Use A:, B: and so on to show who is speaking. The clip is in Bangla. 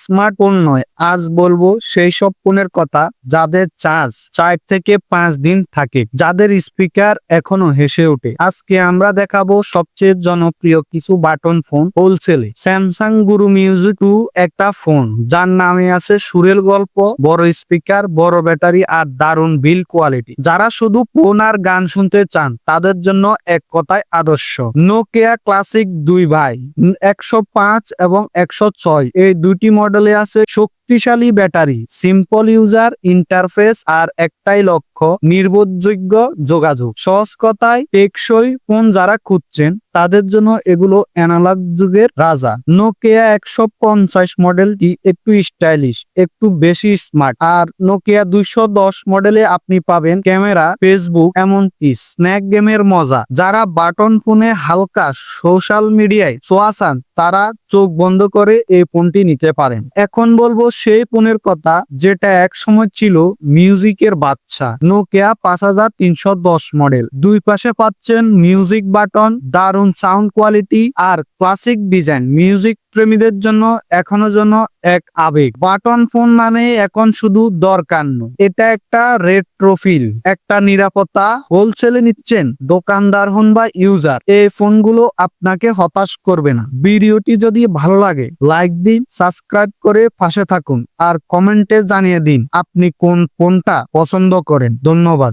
A: স্মার্টফোন নয়, আজ বলব সেই সব ফোনের কথা যাদের চার্জ চার থেকে পাঁচ দিন থাকে, যাদের স্পিকার এখনও হেসে ওঠে। আজকে আমরা দেখাবো সবচেয়ে জনপ্রিয় কিছু বাটন ফোন হোলসেলে। স্যামসাং গুরু মিউজিক টু একটা ফোন, যার নামে আছে সুরেল গল্প, বড় স্পিকার, বড় ব্যাটারি আর দারুণ বিল কোয়ালিটি। যারা শুধু ফোন আর গান শুনতে চান, তাদের জন্য এক কথায় আদর্শ। নোকিয়া ক্লাসিক দুই ভাই, একশো পাঁচ এবং একশো ছয়, এই দুইটি মডেলে আছে শক্তিশালী ব্যাটারি সিম্পল ইউজার ইন্টারফেস আর একটাই লক্ষ্য, নির্ভরযোগ্য যোগাযোগ। সহজ কথায়, টেকসই ফোন যারা খুঁজছেন, তাদের জন্য এগুলো অ্যানালগ যুগের রাজা। নোকিয়া একশো পঞ্চাশ মডেলটি একটু স্টাইলিশ একটু বেশি স্মার্ট আর নোকিয়া দুইশো দশ মডেলে আপনি পাবেন ক্যামেরা ফেসবুক এমনকি স্ন্যাক গেমের মজা। যারা বাটন ফোনে হালকা সোশ্যাল মিডিয়ায় সোয়াসান তারা চোখ বন্ধ করে এই ফোনটি নিতে পারেন। এখন বলব সেই ফোনের কথা যেটা এক সময় ছিল মিউজিকের বাচ্চা। নোকিয়া পাঁচ হাজার তিনশো দশ মডেল দুই পাশে পাচ্ছেন মিউজিক বাটন দারুণ সাউন্ড কোয়ালিটি আর ক্লাসিক ডিজাইন মিউজিক প্রেমীদের জন্য এখনও জন্য এক আবেগ। বাটন ফোন মানে এখন শুধু দরকার নয়। এটা একটা রেট্রোফিল একটা নিরাপত্তা হোলসেলে নিচ্ছেন দোকানদার হন বা ইউজার এই ফোনগুলো আপনাকে হতাশ করবে না। ভিডিওটি যদি ভালো লাগে লাইক দিন সাবস্ক্রাইব করে পাশে থাকুন। আর কমেন্টে জানিয়ে দিন আপনি কোন কোনটা পছন্দ করেন। ধন্যবাদ।